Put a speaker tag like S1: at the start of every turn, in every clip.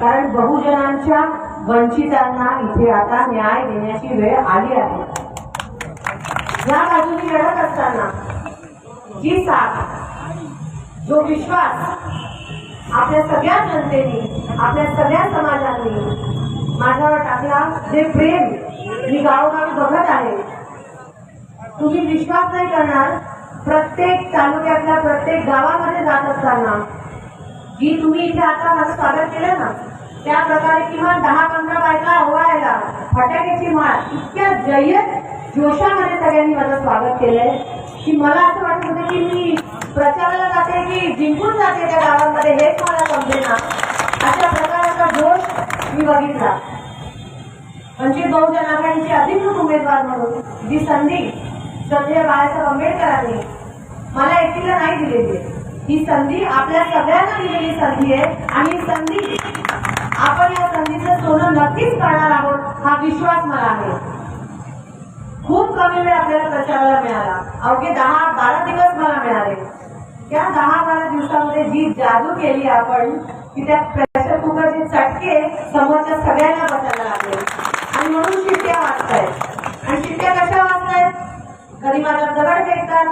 S1: कारण बहुजनांच्या वंचितांना इथे आता न्याय देण्याची वेळ आली आहे. या बाजूने लढत असताना जी साथ जो विश्वास आपल्या सगळ्या जनतेने आपल्या सगळ्या समाजाने माझ्यावर टाकला जे प्रेम मी गावोगावी बघत आहे तुम्ही विश्वास नाही करणार प्रत्येक तालुक्यातल्या प्रत्येक गावामध्ये जात असताना जी तुम्ही इथे आता माझं स्वागत केलं ना त्या प्रकारे किमान दहा पंधरा बायका ओवाळायला फटाक्याची माळ इतक्या जय्यत जोशामध्ये सगळ्यांनी माझं स्वागत केलंय. की मला असं वाटत होतं की मी प्रचाराला जाते की जिंकून जाते त्या गावांमध्ये हेच मला समजे ना अशा प्रकारचा जोश मी बघितला. वंचित बहुजन आघाडीचे अधिकृत उमेदवार म्हणून जी संधी सध्या बाळासाहेब आंबेडकरांनी मला एकटीला नाही दिलेली ही संधी आपल्या सगळ्यांना दिलेली संधी आहे आणि संधी आपण या संधीचं सोनं नक्कीच करणार आहोत हा विश्वास मला आहे. खूप कमी वेळ आपल्याला प्रचाराला मिळाला. अवघे दहा बारा दिवस मला मिळाले. त्या दहा बारा दिवसामध्ये जी जादू केली आपण की त्या प्रेशर कुकरचे चटके समोरच्या सगळ्यांना बसायला लागले. आणि म्हणून शिट्ट्या वाचतायत आणि शिट्ट्या कशा वाचतायत कधी माझ्या दगड फेकतात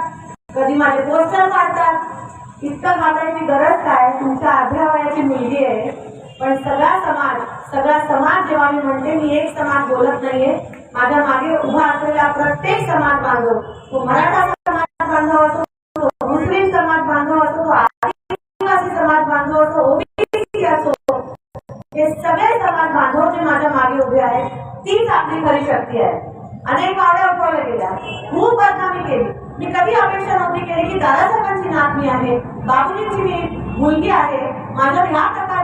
S1: कधी माझे पोस्टर काढतात इतकं मागायची गरज काय? तुमच्या अर्ध्या वयाची मुलगी आहे. पण सगळा समाज सगळा समाज जेव्हा मी म्हणते मी एक समाज बोलत नाहीये. माझ्या मागे उभा असलेला प्रत्येक समाज बांधव तो मराठा समाज बांधव असो तो मुस्लिम समाज बांधव असो तो आदिवासी समाज बांधव असो ओबीसी असो हे सगळे समाज बांधव जे माझ्या मागे उभे आहेत तीच आपली खरी शक्ती आहे. अनेक वाड्या उठवल्या गेल्या. खूप बदनामी केली. मी कधी अपेक्षा नव्हती केली की दादासाहेबांची नातमी आहे बाबूजींची मी मुलगी आहे माझ्या ह्या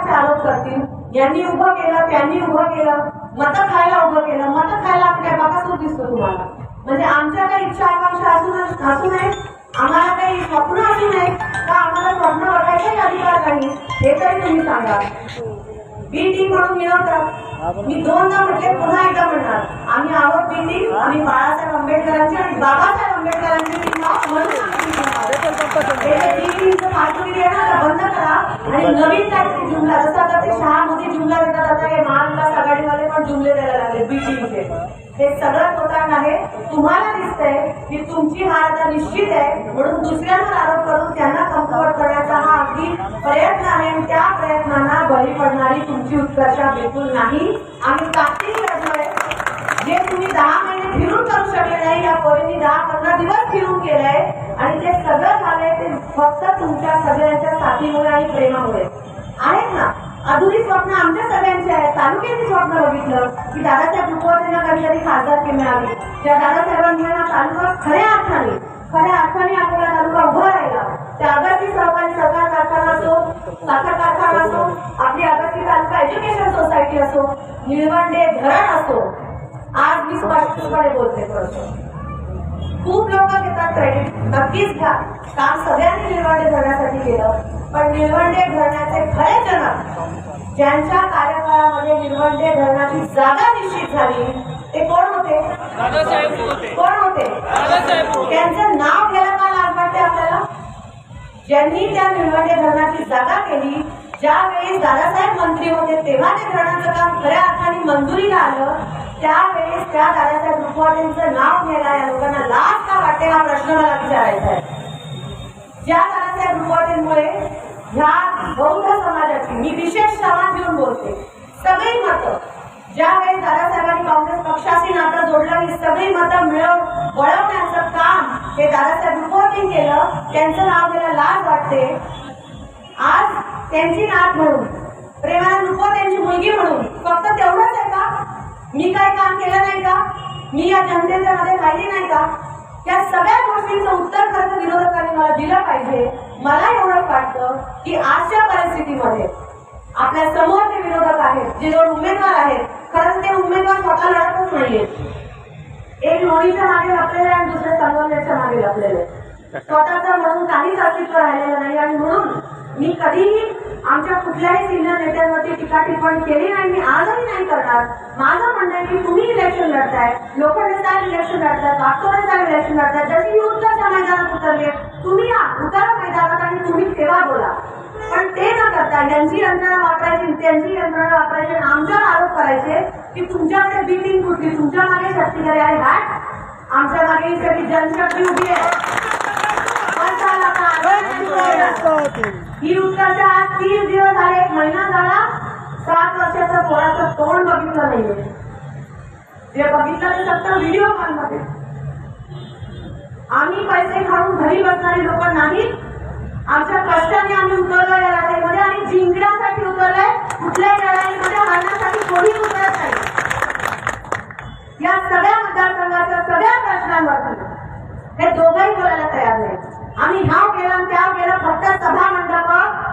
S1: प्रकारचे आरोप करतील. यांनी उभं केलं त्यांनी उभं केलं. मतं खायला उभं केलं. मतं खायला आम्ही काय बाकासूर दिसतो तुम्हाला. म्हणजे आमच्या काही इच्छा आकांक्षा असू असू नये आम्हाला काही स्वप्न असू नये का आम्हाला स्वप्न बघायचे अधिकार नाही. हे तरी तुम्ही सांगा. बी टीम म्हणून मिळवतात. मी दोनदा म्हटले पुन्हा एकदा म्हणणार. आम्ही आहोत बी टीम आम्ही बाळासाहेब आंबेडकरांची आणि बाबासाहेब आंबेडकरांची टीम आहोत म्हणून आम्ही बी टीमचं पाठपुरी आहे ना बंद करा. आणि नवीन काहीतरी जुमला जसं आता ते शहा मध्ये जुमला देतात आता हे महाविकास आघाडीवाले पण जुमले द्यायला लागले बी टीमचे हे सगळं प्रकरण आहे. तुम्हाला दिसतंय की तुमची हार आता निश्चित आहे म्हणून दुसऱ्यांवर आरोप करून त्यांना कमकुवत करण्याचा हा अगदी प्रयत्न आहे आणि त्या प्रयत्नांना बळी पडणारी तुमची उत्कर्षा बिलकुल नाही. आम्ही ताकदीने लढलोय जे तुम्ही दहा महिने फिरून करू शकले नाही या पोरींनी दहा पंधरा दिवस फिरून केलंय आणि ते सगळं झालंय ते फक्त तुमच्या सगळ्यांच्या साथीमुळे आणि प्रेमामुळे. आहेत ना? अधुरी स्वप्न आमच्या सगळ्यांचे आहेत. तालुक्याची स्वप्न बघितलं की दादासाहेब रुपवतेनं कधीतरी खासदारकी मिळावी त्या दादासाहेबांमुळे हा तालुका खऱ्या अर्थाने खऱ्या अर्थाने आपल्याला तालुका उभा राहिला. त्या अगरची सहकारी सहकार कारखाना असो साखर कारखाना असो आपली अगरची तालुका एज्युकेशन सोसायटी असो निळवंडे धरण असो. आज मी स्पष्टपणे बोलते खूप लोक घेतात क्रेडिट नक्कीच घ्या. काम सगळ्यांनी निळवंडे धरण्यासाठी केलं. पण निळवंडे धरणाचे खरे जनक ज्यांच्या कार्यकाळामध्ये निळवंडे धरणाची जागा निश्चित झाली ते कोण होते? कोण होते? त्यांचं नाव घ्यायला का लाज वाटते आपल्याला? ज्यांनी त्या निळवंडे धरणाची जागा केली ज्या वेळेस दादासाहेब मंत्री होते तेव्हा ते धरणाचं काम खऱ्या अर्थाने मंजुरीला आलं त्यावेळेस त्या दादासाहेब रुपवाटेंचं नाव घ्यायला या लोकांना लाज का वाटते? हा प्रश्न मला विचारायचा आहे. ज्या दादासाहेब रुपवाटेंमुळे ह्या बौद्ध समाजाची मी विशेष समाज घेऊन बोलते सगळी मतं ज्यावेळेस दादासाहेबांनी काँग्रेस पक्षाशी नातं जोडलं ही सगळी मतं मिळव वळवण्याचं काम हे दादासाहेब रुपवतेने केलं त्यांचं नाव मला लाज वाटते. आज त्यांची नात म्हणून प्रेमानंद रुपवत त्यांची मुलगी म्हणून फक्त तेवढंच आहे का? मी काय काम केलं नाही का? मी या जनतेच्या मध्ये राहिली नाही का? या सगळ्या गोष्टींचं उत्तर खरं विरोधकांनी मला दिलं पाहिजे. मला एवढंच वाटतं की आजच्या परिस्थितीमध्ये आपल्यासमोर जे विरोधक आहेत जे दोन उमेदवार आहेत खरंच ते उमेदवार स्वतः लढतच नाहीये. एक लोणीच्या मागे लपलेले आणि दुसऱ्या संगमनेरच्या मागे लपलेले स्वतःचं म्हणून काहीच अस्तित्व राहिलेलं नाही आणि म्हणून मी कधीही आमच्या कुठल्याही सिनियर नेत्यांवरती टीका टिप्पणी केली नाही मी आजही नाही करणार. माझं म्हणणं आहे की तुम्ही इलेक्शन लढताय लोखंडे साहेब इलेक्शन लढतात वागतोडे साहेब इलेक्शन लढतात. जशी युद्धच्या मैदानात उतरले तुम्ही या उतरा मैदानात आणि तुम्ही तेव्हा बोला. पण ते न करता यांची यंत्रणा वापरायची त्यांची यंत्रणा वापरायची आमच्यावर आरोप करायचे की तुमच्याकडे बी टीम कुठली तुमच्या मागे शक्तीकडे आहे. हॅट आमच्या मागे सगळी जनशक्ती उभी आहे. ही उत्तरच्या आज तीस दिवस झाले एक महिना झाला सात वर्षाच्या पोराचं तोंड बघितलं नाहीये जे बघितलं ते फक्त व्हिडिओ कॉलमध्ये आम्ही पैसे खाऊन घरी बसणारी लोक नाहीत. आमच्या कष्टाने आम्ही उतरलो या लढाईमध्ये आणि जिंकण्यासाठी उतरलोय. कुठल्याही लढाईमध्ये हरण्यासाठी कोणी उतरत नाही या सगळ्या मतदारसंघाच्या सगळ्या प्रश्नांवरती हे दोघंही बोलायला तयार नाही आम्ही ह्याव केलं आणि त्याव केलं फक्त सभा मंडप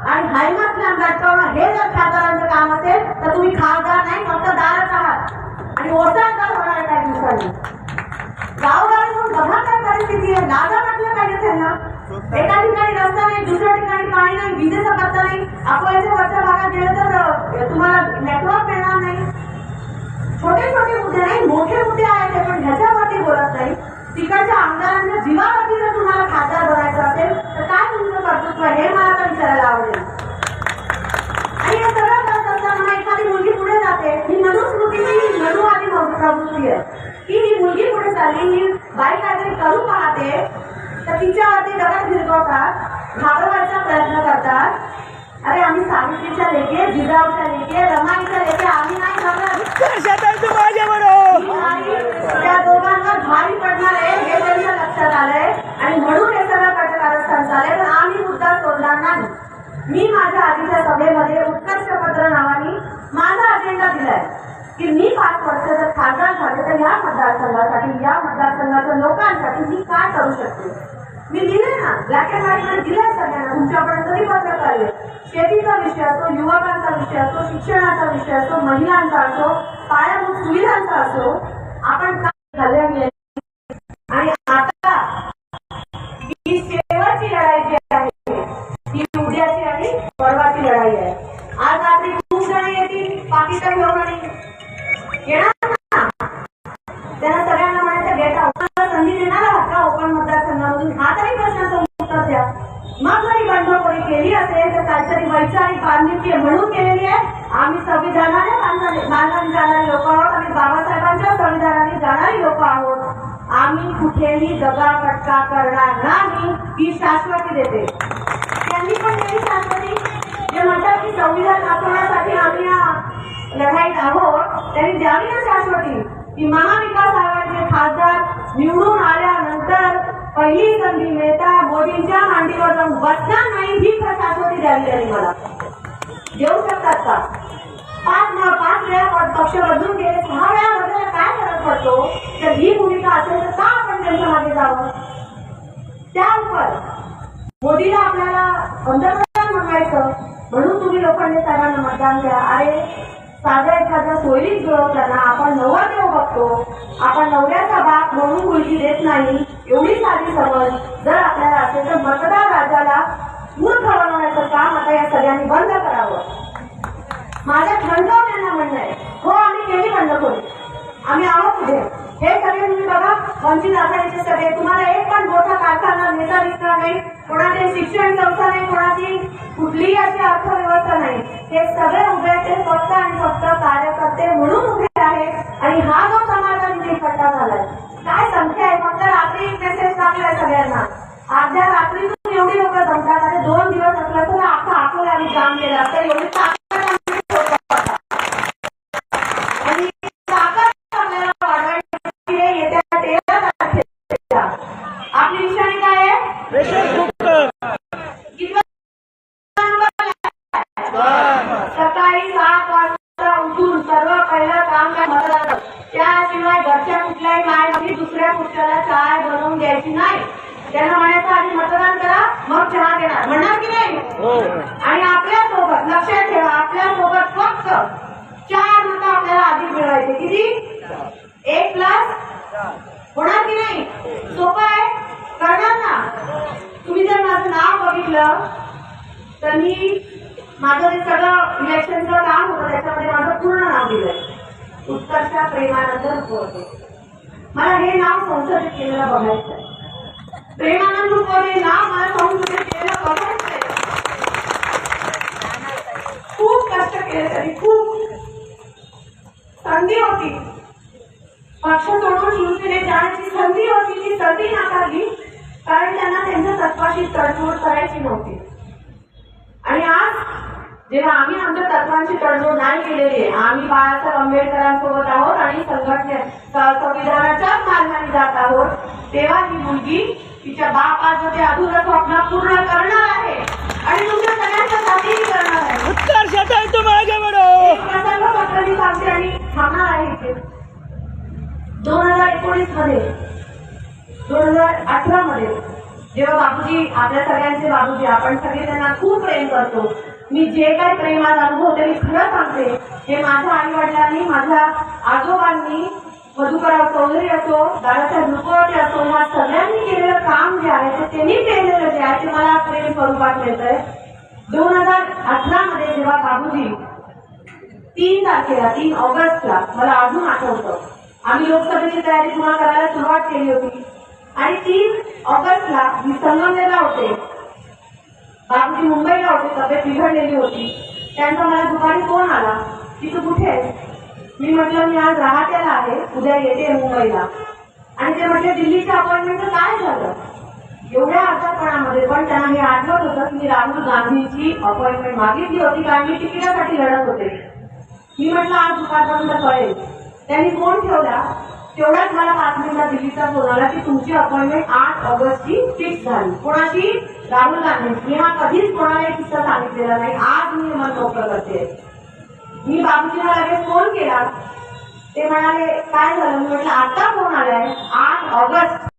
S1: आणि हायमासला लटकवणं हे जर खासदारांचं काम असेल तर तुम्ही खासदार नाही फक्त दारच आहात आणि ओसाडदार होणार आहे काही दिवसांनी गावगावी जाऊन बघा काय परिस्थिती आहे. लाजा वाटलं पाहिजे त्यांना? एका ठिकाणी रस्ता नाही दुसऱ्या ठिकाणी पाणी नाही विजेचा पत्ता नाही. अकोल्याच्या वरच्या भागात गेलं तर तुम्हाला नेटवर्क मिळणार नाही. छोटे छोटे मुद्दे नाही मोठे मुद्दे आहेत पण ह्याच्यावरती बोलत नाही. तिकडच्या आमदारांच्या जीवावरती जर तुम्हाला खासदार बनायचं असेल तर काय तुमचं कर्तृत्व हे मला तर विचारायला आवडेल. आणि हे सगळं करत असताना एखादी मुलगी पुढे जाते. ही मनुस्मृतीची मनुवादी प्रवृत्ती आहे. की ही मुलगी चालली. ही बाई काहीतरी करू पाहते. तर तिच्यावरती दगड फिरवतात. घाबरवायचा प्रयत्न करतात. अरे आम्ही सावित्रीच्या लेखे जिजाऊच्या लेखे रमाईच्या लेखे आम्ही नाही घाबरत. त्या दोघांवर भारी पडणार आहे हे त्यांच्या लक्षात आलंय. आणि म्हणून हे सगळं चालेल पण आम्ही मुद्दा सोडणार नाही. मी माझ्या आधीच्या सभेमध्ये उत्कर्ष पत्र नावाने माझा अजेंडा दिलाय. की मी पाच वर्ष जर खासदार झाले तर या मतदारसंघासाठी या मतदारसंघाच्या लोकांसाठी मी काय करू शकते? मी दिले ना? ब्लॅक अँड व्हाईटमध्ये दिले सगळ्यांना. तुमच्यापर्यंत तरी पत्रक आले? शेतीचा विषय असो युवकांचा विषय असो शिक्षणाचा विषय असो महिलांचा असो पायाभूत सुविधांचा असो केली असेल तर काहीतरी वैचारिक बांधिलकी म्हणून केलेली आहे. आम्ही संविधानाने बांधणारे जाणारी लोक आहोत आणि बाबासाहेबांच्या संविधानाने जाणारी लोक आहोत. आम्ही कुठेही दगाफटका करणार नाही ही शाश्वती देते. त्यांनी पण केली शाश्वती. जे म्हणतात की संविधान वाचवण्यासाठी आम्ही या लढाईत आहोत त्यांनी द्यावी ना शाश्वती. की महाविकास आघाडीचे खासदार निवडून आल्या पहिली संधी मिळता मोदींच्या मांडीवर जाऊन बसणार नाही ही शाश्वती द्यावी त्यांनी मला. देऊ शकतात का? पाच ना पाच वेळा पक्ष बदलून गेले सहा वेळा बदलायला काय फरक पडतो? तर ही भूमिका असेल तर का आपण त्यांच्या मागे जावं? त्यावर मोदीला आपल्याला पंतप्रधान म्हणायचं म्हणून तुम्ही लोकांनी सर्वांना मतदान द्या. अरे साध्या एखादा सोयीत जुळवताना आपण नवरदेव बघतो. आपण नवऱ्याचा बाप म्हणून मुलगी देत नाही एवढी साधी समज. जर आपल्याला असेल तर मतदार राजाला मूर्ख बनवण्याचं काम आता या सगळ्यांनी बंद करावं. माझ्या खंडवण्यांना म्हणणं आहे. हो आम्ही केली करू आम्ही आहोत उभे हे सगळे तुम्ही बघा वंचित आघाडीचे सगळे. तुम्हाला एक पण मोठा कारखाना नेता दिसणार नाही. कोणाचे शिक्षण संस्था नाही कोणाची कुठलीही अशी अर्थव्यवस्था नाही. हे सगळे उभे ते फक्त आणि फक्त कार्यकर्ते म्हणून उभे आहेत. आणि हा जो समाजात इथे इकट्ठा झालाय काय संख्या आहे? फक्त रात्री एक मेसेज टाकलाय सगळ्यांना. अर्ध्या रात्रीतून एवढी लोक जमतात. आणि दोन दिवस असलं तर अख्खा आठवड्या आम्ही काम केलं तर एवढी ताकद आमची स्वतः. आणि ताकद आपल्याला वाढवायची आहे येत्या तेरा तारखेला आपली निशाणी काय आहे किती वाजता? सकाळी सात वाजता उठून सर्व पहिलं काम काय मतदान त्याशिवाय घरच्या कुठल्याही माय दुसऱ्या पुरुषाला चाय बनवून द्यायची नाही त्यांना म्हणायचं आधी मतदान करा मग चहा देणार. म्हणणार की नाही? आणि आपल्यासोबत लक्षात ठेवा आपल्यासोबत फक्त चार मतं आपल्याला अधिक मिळवायचे. किती? एक प्लस होणार की नाही? सोपं आहे? करणार ना? तुम्ही जर माझं नाव बघितलं तर मी माझं जे सगळं इलेक्शनचं काम होतं त्याच्यामध्ये माझं पूर्ण नाव दिलंय. उत्कर्षा प्रेमानंद रुपवते मला हे नाव संसदेत केलेलं बघायचं आहे प्रेमानंद रुपवते नाव मला संसदेत केलेलं बघायचं आहे कष्ट केले तरी खूप. संधी होती. पक्ष सोडून शिवसेने जाण्याची संधी होती ती संधी नाकारली कारण त्यांना त्यांच्या तत्वाशी तडजोड करायची नव्हती. आणि आज जेव्हा आम्ही आमच्या तत्वांची तडजोड नाही केलेली आहे आम्ही बाळासाहेब आंबेडकरांसोबत आहोत आणि संघटने संविधानाच्याच मार्गाने जात आहोत तेव्हा ही मुलगी तिच्या बापाचं ते अधुरं स्वप्न पूर्ण करणार आहे आणि तुमच्या सगळ्यांच्या साथीही करणार आहे.
S2: उत्तर
S1: प्रसंग सांगते आणि थांबणार आहे इथे. दोन हजार एकोणीसमध्ये दोन हजार अठरा मध्ये जेव्हा बाबूजी आपल्या सगळ्यांचे बाबूजी आपण सगळे त्यांना खूप प्रेम करतो. मी जे काही प्रेमात अनुभवते मी खरं सांगते हे माझ्या आई वडिलांनी माझ्या आजोबांनी मधुकरराव चौधरी असो दादासाहेब मुखर्जी असो या सगळ्यांनी केलेलं काम जे आहे ते त्यांनी केलेलं जे आहे ते मला प्रेम स्वरूपात मिळतंय. दोन हजार अठरा मध्ये जेव्हा बाबूजी तीन तारखेला तीन ऑगस्टला मला अजून आठवतं. आम्ही लोकसभेची तयारी पुन्हा करायला सुरुवात केली होती. आणि तीन ऑगस्टला मी संगमनेरला होते. बाबूजी मुंबईला होते तब्येत बिघडलेली होती. त्यांचा मला दुपारी फोन आला की तू कुठे आहेस? मी म्हटलं मी आज राहत्याला आहे उद्या येते मुंबईला. आणि ते म्हटले दिल्लीच्या अपॉइंटमेंटचं काय झालं? एवढ्या अर्थापणामध्ये पण त्यांना हे आठवत होतं की मी राहुल गांधीची अपॉइंटमेंट मागितली होती कारण मी तिकिटासाठी लढत होते. मी म्हटलं आज दुपारपर्यंत कळेल. त्यांनी फोन ठेवला तेवढ्याच मला बातमीला मिनिटात दिल्लीचा फोन आला की तुमची अपॉइंटमेंट आठ ऑगस्टची फिक्स झाली. कोणाची? राहुल गांधी मी हा कधीच कोणाला किस्सा सांगितलेला नाही. आज मी मला मन मोकळं करते. मी बाबूजीला लगेच फोन केला. ते म्हणाले काय झालं? मी म्हटलं आता फोन आलाय. आठ ऑगस्ट.